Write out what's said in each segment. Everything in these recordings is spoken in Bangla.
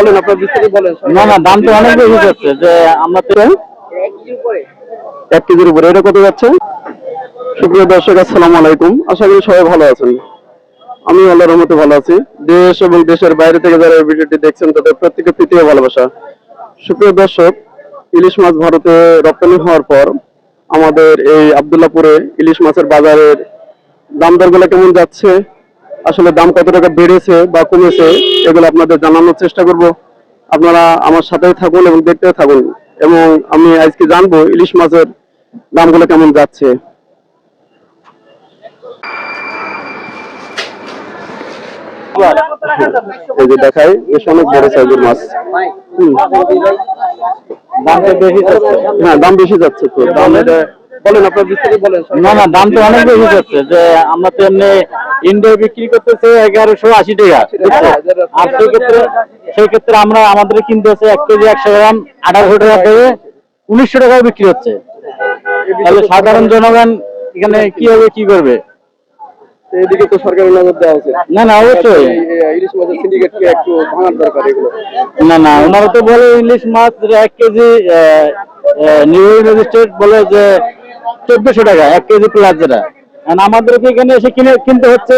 বলেন, আপনার বিস্তারিত বলেন না না, দাম তো অনেক বেশি যাচ্ছে, যে আমরা তো এক কেজির উপরে, এটা কত যাচ্ছে? সুপ্রিয় দর্শক আলাইকুম। আশা করি সবাই ভালো আছেন। আমি আল্লাহর ভালো আছি। দেশ এবং দেশের বাইরে থেকে যারা ভিডিওটি দেখছেন, তাদের প্রত্যেকের তৃতীয় ভালোবাসা। সুপ্রিয় দর্শক, ইলিশ মাছ ভারতে রপ্তানি হওয়ার পর আমাদের এই আবদুল্লাপুরে ইলিশ মাছের বাজারের দাম দরগুলো কেমন যাচ্ছে? আসলে দাম কত টাকা বেড়েছে বা কমেছে এগুলো আপনাদের জানানোর চেষ্টা করব। আপনারা আমার সাথেই থাকুন এবং দেখতে থাকুন। এবং আমি আজকে জানব ইলিশ মাছের দামগুলো কেমন যাচ্ছে। এই যে দেখাই বেশ অনেক বড় সাইজের মাছ। হ্যাঁ দাম বেশি যাচ্ছে তো। দাম বলেন আপনার বিস্তারিত বলেন না না দাম তো অনেক বেশি যাচ্ছে। যে আমরা তো এমনি ইন্ডিয়া বিক্রি করতেছে এগারোশো আশি টাকা আর সেই ক্ষেত্রে সেই ক্ষেত্রে আমরা আমাদের কিনতে হচ্ছে এক কেজি একশো গ্রাম আঠারোশো টাকা থেকে উনিশশো টাকায় বিক্রি হচ্ছে। তাহলে সাধারণ জনগণ এখানে কি হবে কি করবে? এদিকে তো সরকারি নজর দেওয়া উচিত না না অবশ্যই। ইলিশ মাছের সিন্ডিকেটকে একটু ভাঙার দরকার এগুলো। না না ওনারা তো বলে ইলিশ মাছ এক কেজি নিউ ম্যাজিস্ট্রেট বলে যে চোদ্দশো টাকা এক কেজি প্লাস যেটা। আমাদেরকে এখানে এসে কিনে কিনতে হচ্ছে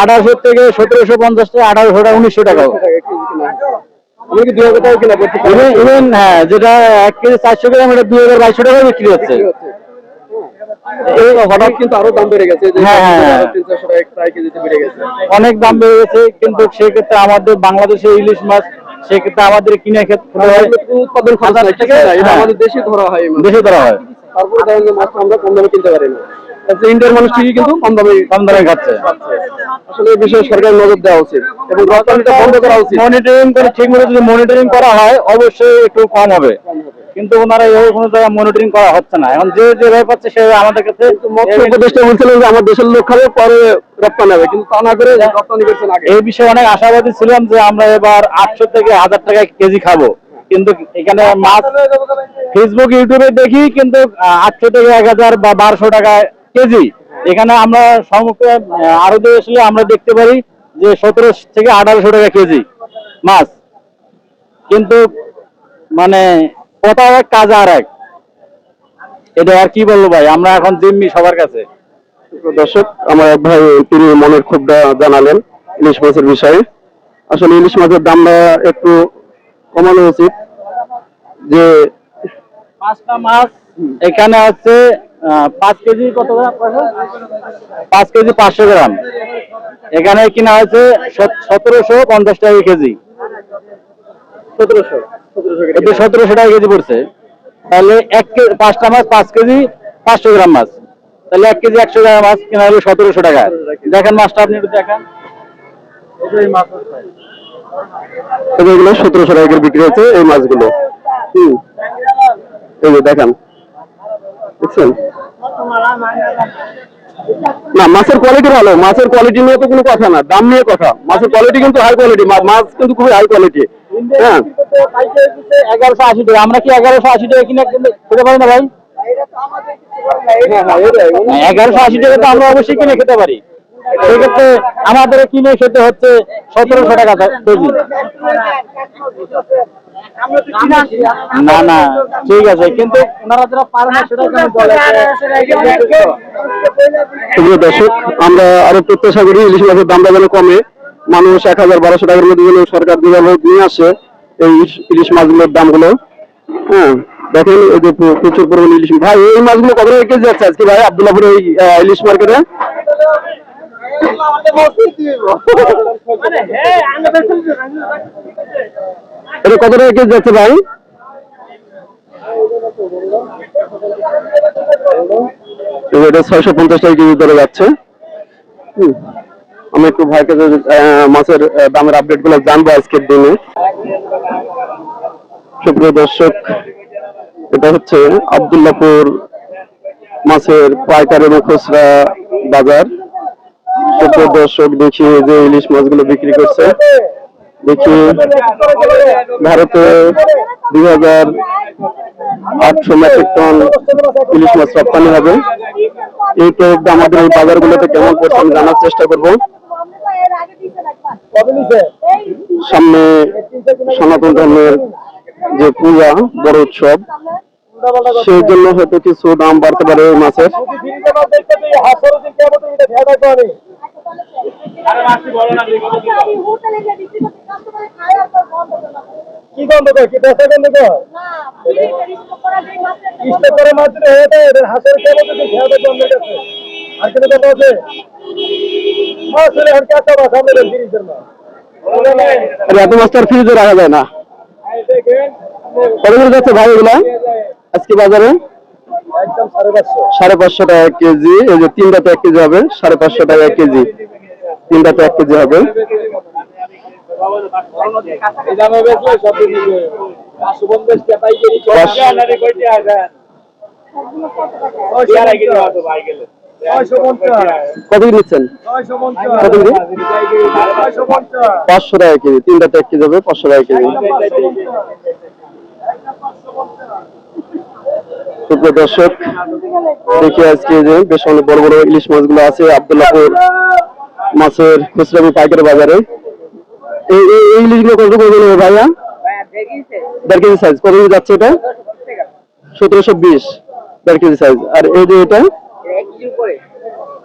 আঠারোশো থেকে সতেরোশো পঞ্চাশ টাকা আঠারোশো টাকা উনিশশো টাকা। ইভেন হ্যাঁ যেটা এক কেজি চারশো গ্রাম এটা দুই হাজার বাইশশো টাকা বিক্রি হচ্ছে। হঠাৎ কিন্তু আরও দাম বেড়ে গেছে যে হ্যাঁ, হ্যাঁ, অনেক দাম বেড়ে গেছে কিন্তু সেক্ষেত্রে আমাদের বাংলাদেশে ইলিশ মাছ সেক্ষেত্রে আমাদের কিনে ক্ষেত্রে উৎপাদন? এটা হ্যাঁ। আমাদের দেশে ধরা হয়। বেশি ধরা হয়। তারপরে দেখেন যে মাছটা আমরা কম দামে কিনতে পারি না ইন্ডিয়ার মানুষ ঠিকই কিন্তু কম দামে কম দামে খাচ্ছে। আসলে এই বিষয়ে সরকারের নজর দেওয়া উচিত। এবং রপ্তানিটা বন্ধ করা উচিত। মনিটরিং করে ঠিক মতো যদি মনিটরিং করা হয় অবশ্যই একটু কম হবে। কিন্তু ওনারা এইভাবে কোনো জায়গায় মনিটরিং করা হচ্ছে না। এখন যে যেভাবে পাচ্ছে সেভাবে আমাদের কাছে মৎস্য উপদেষ্টা বলছিলেন যে আমার দেশের লোক খাবে পরে রপ্তানি হবে। কিন্তু তা না করে রপ্তানি করছেন আগে। এই বিষয়ে অনেক আশাবাদী ছিলাম যে আমরা এবার আটশো থেকে হাজার টাকা কেজি খাব। কিন্তু এখানে মাছ ফেসবুক ইউটিউবে দেখি কিন্তু আটশো থেকে এক হাজার বা বারোশো টাকা কেজি। এখানে আমরা সম্মুখে আরও আসলে আমরা দেখতে পারি যে সতেরো থেকে আঠারোশো টাকা কেজি মাছ। কিন্তু মানে কোথাও এক, কাজ আর এক। এটা আর কি বলব ভাই? আমরা এখন জিম্মি সবার কাছে। দর্শক, আমার এক ভাই, তিনি মনের ক্ষোভটা জানালেন ইলিশ মাছের বিষয়ে। আসলে ইলিশ মাছের দামটা একটু কমানো উচিত যে পাঁচটা মাছ এখানে আহ, পাঁচ কেজি কত গ্রাম পাঁচ কেজি পাঁচশো গ্রাম। এখানে কিনা হয়েছে সতেরোশো পঞ্চাশ টাকা কেজি। সতেরোশো সতেরোশো টাকা কেজি পড়ছে তাহলে এক কে- পাঁচটা মাছ পাঁচ কেজি পাঁচশো গ্রাম মাছ। তাহলে এক কেজি একশো গ্রাম মাছ কেনা হলো সতেরোশো টাকা। দেখেন মাছটা আপনি একটু দেখেন। মাছ। এগুলো সতেরোশো টাকা করে বিক্রি হচ্ছে এই মাছগুলো। হুম। এই যে দেখেন। দেখছেন? না মাছের কোয়ালিটি ভালো। মাছের কোয়ালিটি নিয়ে তো কোনো কথা না। দাম নিয়ে কথা। মাছের কোয়ালিটি কিন্তু হাই কোয়ালিটি মাছ কিন্তু খুবই হাই কোয়ালিটি হ্যাঁ। এগারোশো আশি টাকা আমরা কি এগারোশো আশি টাকা কিনে কিনে- খেতে পারি না ভাই? এগারোশো আশি টাকা তো আমরা অবশ্যই কিনে খেতে পারি। সেক্ষেত্রে আমাদের কিনে খেতে হচ্ছে? সতেরোশো টাকা কেজি না না, ঠিক আছে, কিন্তু দর্শক, আমরা আরও প্রত্যাশা করি ইলিশ মাছের দামটা যেন কমে। মানুষ এক হাজার বারোশো টাকার মধ্যে যেন সরকার যেভাবে নিয়ে আসে এই ইলিশ- মাছগুলোর দামগুলো। হ্যাঁ দেখেন এই যে প্রচুর পরিমাণে ইলিশ ভাই, এই মাছগুলো কত কেজি যাচ্ছে আজকে ভাই? আব্দুল্লাপুর ইলিশ মার্কেটে? এটা কত টাকা কেজি যাচ্ছে ভাই? এটা ছয়শো পঞ্চাশ টাকা কেজি ধরে যাচ্ছে। আমি একটু ভাইকে মাছের দামের আপডেটগুলো জানব আজকের দিনে। সুপ্রিয় দর্শক, এটা হচ্ছে আবদুল্লাপুর মাছের পাইকারি এবং খুচরা বাজার। সুপ্রিয় দর্শক, দেখি যে ইলিশ মাছগুলো বিক্রি করছে। দেখি ভারতে দুই হাজার আটশো মেট্রিক টন ইলিশ মাছ রপ্তানি হবে। এই প্রয়োগটা আমাদের এই বাজারগুলোতে কেমন পড়ছে আমি জানার চেষ্টা করব। সামনে সনাতন ধর্মের যে পূজা, বড় উৎসব সেই জন্য হয়তো কিছু দাম বাড়তে পারে এই মাছের। কি গন্ধ কয়? কি গন্ধ কয়? ইষ্ট করে মাত্র হয়ে যায় এদের হাসের কেমন খেয়াল গন্ধ গেছে। আর কোনো কথা আছে? আসলে আর কাটা মাছ আমাদের না। আর এত মাছটা ফ্রিজে রাখা যায় না। কত করে যাচ্ছে ভাই এগুলা? আজকে বাজারে? সাড়ে পাঁচশো। টাকা কেজি। এই যে তিনটাতে এক কেজি হবে সাড়ে পাঁচশো টাকা কেজি। তিনটাতে এক কেজি হবে। কত নিচ্ছেন পাঁচশো টাকা কেজি। তিনটাতে এক কেজি হবে পাঁচশো টাকা কেজি। সুপ্রিয় দর্শক, দেখি আজকে যে বেশ অনেক বড় বড় ইলিশ মাছগুলো আছে আবদুল্লাপুর মাছের খুচরা পাইকারি বাজারে। এই ইলিশগুলো কত করে দেবে ভাইয়া? দেড় কেজি সাইজ কত কেজি যাচ্ছে এটা? সতেরোশো বিশ দেড় কেজি সাইজ আর এই যে এটা?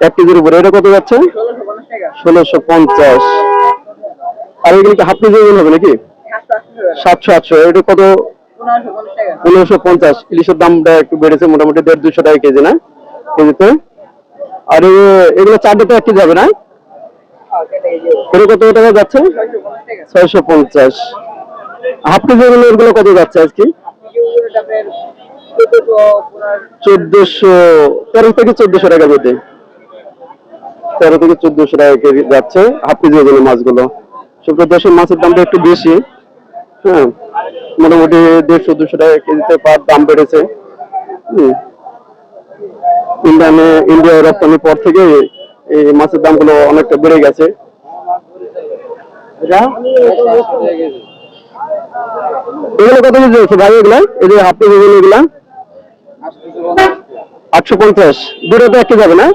এক কেজির উপরে। এটা কত যাচ্ছে? ষোলোশো পঞ্চাশ। আর এগুলো হাফ কেজি হবে নাকি? সাতশো, আটশো। এটা কত পনেরোশো পঞ্চাশ। ইলিশের দামটা একটু বেড়েছে, মোটামুটি দেড় দুশো টাকা কেজি, না? কেজিতে। আর এগুলো চারটে এক কেজি হবে, না? কত টাকা যাচ্ছে? ছয়শো পঞ্চাশ। হাফ কেজি এগুলো এগুলো কত যাচ্ছে আজকে? চোদ্দশো, তেরো থেকে চোদ্দশো টাকা মধ্যে তেরো থেকে চোদ্দশো টাকা কেজি যাচ্ছে, হাফ কেজি ওজনের মাছগুলো। শুক্র দেশের মাছের দামটা একটু বেশি হ্যাঁ? মোটামুটি দেড়শো দুশো টাকা কেজিতে পার দাম বেড়েছে। ইন্ডিয়ানে ইন্ডিয়া রপ্তানির পর থেকে এই মাছের দামগুলো অনেকটা বেড়ে গেছে। এগুলো কত কেজি আছে ভাই এগুলা? এই যে হাফ কেজি এগুলা। আটশো পঞ্চাশ। দুটোতে এক কেজি হবে না?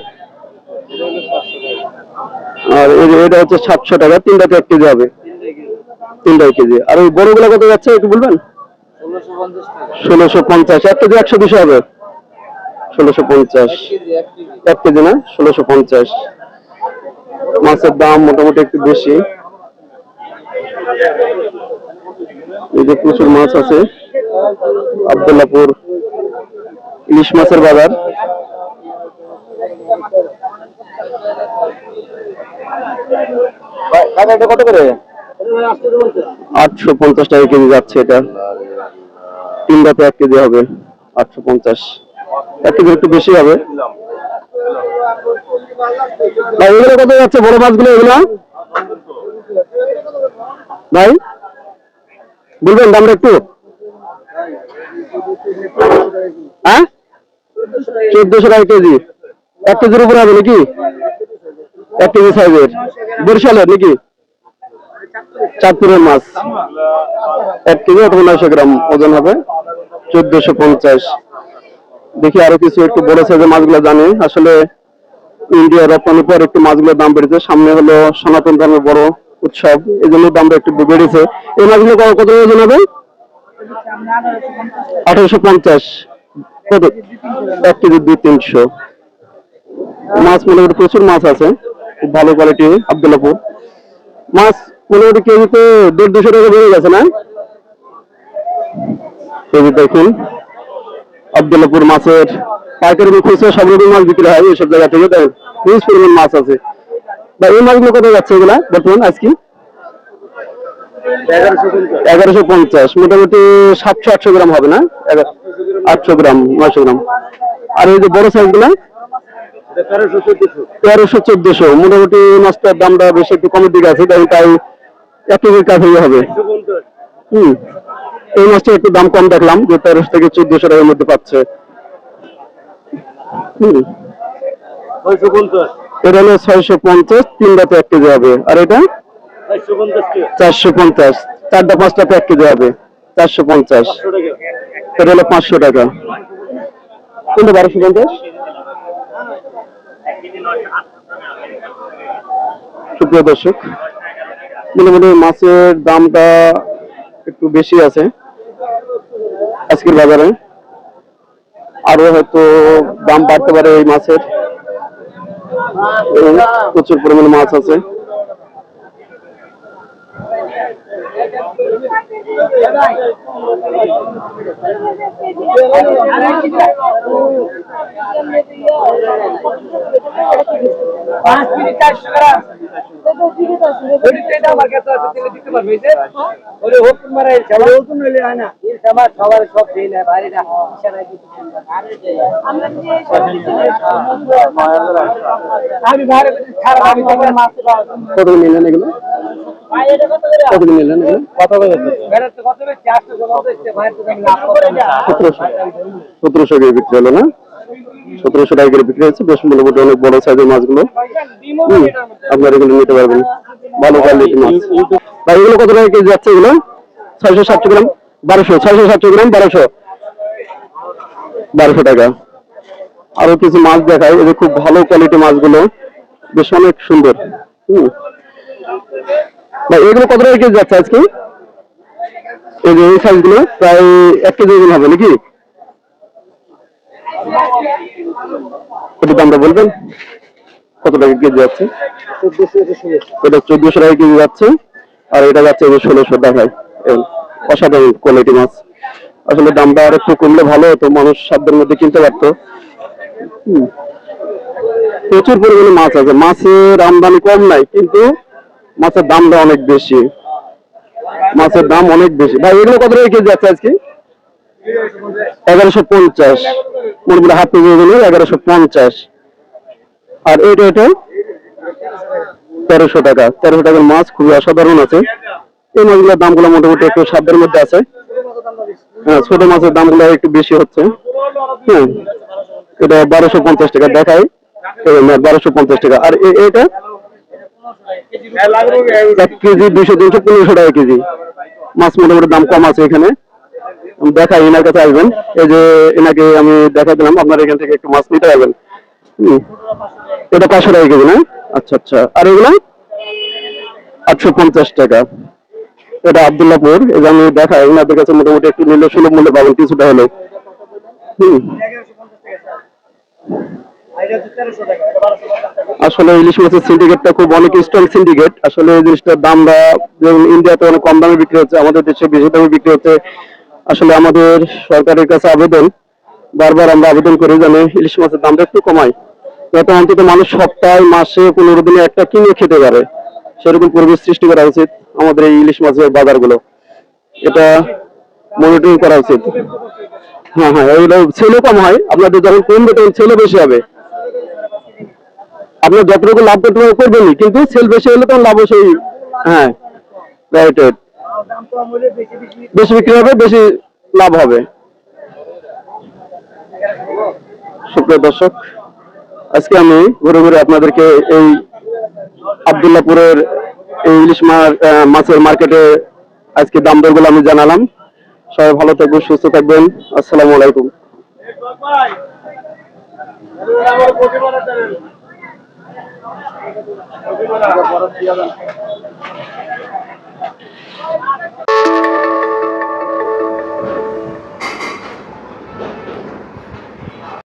আর এটা হচ্ছে সাতশো টাকা তিনটাতে এক কেজি হবে। তিনটা কেজি। আর ওই বড়গুলো কত যাচ্ছে একটু বলবেন? ষোলোশো পঞ্চাশ। এক কেজি একশো দুশো হবে। ষোলোশো পঞ্চাশ। এক কেজি না? ষোলোশো পঞ্চাশ। মাছের দাম মোটামুটি একটু বেশি। এই যে প্রচুর মাছ আছে। আবদুল্লাপুর ইলিশ মাছের বাজার। কত করে? আটশো পঞ্চাশ টাকা কেজি যাচ্ছে এটা। তিন তিনটাতে এক কেজি হবে, আটশো পঞ্চাশ। এক কেজি একটু বেশি হবে। ভাই, এগুলো কত যাচ্ছে বড় মাছগুলো, এগুলো? ভাই, বলবেন দামটা একটু। হ্যাঁ? চোদ্দশো টাকা কেজি। এক কেজির উপরে হবে নাকি? এক কেজি সাইজের। বরিশালের নাকি? চাঁদপুরের মাছ। এক কেজি অথবা নয়শো গ্রাম ওজন হবে, চোদ্দশো পঞ্চাশ। দেখি আরও কিছু একটু বড় সাইজের মাছগুলো জানি। আসলে ইন্ডিয়া রপ্তানির পর একটু মাছগুলোর দাম বেড়েছে। সামনে হলো সনাতন ধর্মের বড় উৎসব এই জন্য দামটা একটু বেড়েছে। এই মাছগুলো কত ওজন হবে? আঠারোশো পঞ্চাশ। কত? এক কেজি দুই তিনশো। মাছ মোটামুটি প্রচুর মাছ আছে। খুব ভালো কোয়ালিটি আবদুল্লাপুর। মাছ মোটামুটি কেজিতে দেড় দুশো টাকা বেড়ে গেছে, না? দেখুন, আবদুল্লাপুর মাছের পাইকারি খুচরা সব রকম মাছ বিক্রি হয়, এইসব জায়গা থেকে দেখেন হিউজ পরিমাণ মাছ আছে। বা এই মাছগুলো যাচ্ছে এগুলা? বর্তমান আজকে? এগারোশো পঞ্চাশ। মোটামুটি সাতশো, আটশো গ্রাম হবে, না? আটশো গ্রাম, নয়শো গ্রাম। আর এই যে বড় সাইজ তেরোশো চোদ্দশো। মোটামুটি মাছটার দামটা বেশি একটু কমের দিকে আছে তাই তাই এক কেজির কাছে হবে। হুম। এই মাছটা একটু দাম কম দেখলাম, যে তেরোশো থেকে চোদ্দশো টাকার মধ্যে পাচ্ছে। হুম। এটা হলো ছয়শো পঞ্চাশ তিনটাতে এক কেজি হবে। আর এটা? চারশো পঞ্চাশ। চারটা পাঁচটাতে এক কেজি হবে। চারশো পঞ্চাশ। এটা হলো পাঁচশো টাকা। কোনটা, বারোশো পঞ্চাশ? সুপ্রিয় দর্শক মোটামুটি মাছের দামটা একটু বেশি আছে আজকের বাজারে। আরও হয়তো দাম বাড়তে পারে এই মাছের। প্রচুর পরিমাণে মাছ আছে। পাঁচ মিনিট চারশো গ্রাম। কত নিলেন এগুলো? কত নিলেন কত সতেরোশো। সতেরোশো বিক্রি হলো না? সতেরোশো টাকা করে বিক্রি হচ্ছে, বেশ মোটামুটি অনেক বড় সাইজের মাছগুলো। আপনারা এগুলো নিতে পারবেন। ভালো কোয়ালিটির মাছ। ভাই, এগুলো কত টাকা কেজি যাচ্ছে এগুলো? ছয়শো সাতশো গ্রাম, বারোশো, ছয়শো সাতশো গ্রাম, বারোশো। বারোশো টাকা। আরও কিছু মাছ দেখায় এদের খুব ভালো কোয়ালিটি মাছগুলো, বেশ অনেক সুন্দর। হুম। ভাই, এগুলো কত টাকা কেজি যাচ্ছে আজকে? এই যে এই সাইজগুলো প্রায় এক কেজি ওজন হবে নাকি? একটু দামটা বলবেন? কত টাকা কেজি যাচ্ছে? এটা চোদ্দশো টাকা কেজি যাচ্ছে, আর এটা যাচ্ছে ষোলোশো টাকায়। অসাধারণ কোয়ালিটি মাছ। আসলে দামটা আর একটু কমলে ভালো হতো, মানুষ সাধ্যের মধ্যে কিনতে পারতো। প্রচুর পরিমাণে মাছ আছে। মাছের আমদানি কম নাই, কিন্তু মাছের দামটা অনেক বেশি। মাছের দাম অনেক বেশি। ভাই, এগুলো কত টাকা কেজি যাচ্ছে আজকে? এগারোশো পঞ্চাশ। মোটামুটি হাফ কেজি ওজনের এগারোশো পঞ্চাশ। আর এটা এটা তেরোশো টাকা। তেরোশো টাকার মাছ খুবই অসাধারণ আছে। এই মাছগুলোর দামগুলো মোটামুটি একটু সাধ্যের মধ্যে আছে। হ্যাঁ ছোট মাছের দামগুলো একটু বেশি হচ্ছে। হ্যাঁ এটা বারোশো পঞ্চাশ টাকা দেখায় বারোশো পঞ্চাশ টাকা। আর এটা এক কেজি দুশো তিনশো পনেরোশো টাকা কেজি। মাছ মোটামুটি দাম কম আছে এখানে। দেখাই, এনার কাছে আসবেন। এই যে এনাকে আমি দেখা দিলাম, আপনার এখান থেকে একটু মাছ নিতে পারবেন। এটা পাঁচশো টাকা কেজি, না? আচ্ছা আচ্ছা। আর এগুলো? আটশো পঞ্চাশ টাকা। এটা আবদুল্লাপুর। যে আমি দেখাই, এনাদের কাছে মোটামুটি একটু নিলে সুলভ মূল্যে পাবেন, কিছুটা হলেও। হুম। আসলে ইলিশ মাছের সিন্ডিকেটটা খুব অনেক স্ট্রং সিন্ডিকেট আসলে এই জিনিসটার দামটা যেমন ইন্ডিয়াতে অনেক কম দামে বিক্রি হচ্ছে, আমাদের দেশে বেশি দামে বিক্রি হচ্ছে। আসলে আমাদের সরকারের কাছে আবেদন, বারবার আমরা আবেদন করি যেন ইলিশ মাছের দামটা একটু কমায় যাতে অন্তত মানুষ সপ্তাহে, মাসে পনেরো দিনে একটা কিনে খেতে পারে। সেরকম পরিবেশ সৃষ্টি করা উচিত আমাদের এই ইলিশ মাছের বাজারগুলো। এটা মনিটরিং করা উচিত। হ্যাঁ হ্যাঁ এইগুলো ছেলে কম হয়। আপনাদের যখন কমবে তখন ছেলে বেশি হবে। আপনার যতটুকু লাভ করতে করবেনই। কিন্তু সেল বেশি হলে তখন লাভ সেই হ্যাঁ রাইট রাইট বেশি বিক্রি হবে, বেশি লাভ হবে। সুপ্রিয় দর্শক, আজকে আমি ঘুরে ঘুরে আপনাদেরকে এই আবদুল্লাপুরের এই ইলিশ মাছের মার্কেটে আজকে দাম দরগুলো আমি জানালাম। সবাই ভালো থাকবেন, সুস্থ থাকবেন। আসসালামু আলাইকুম।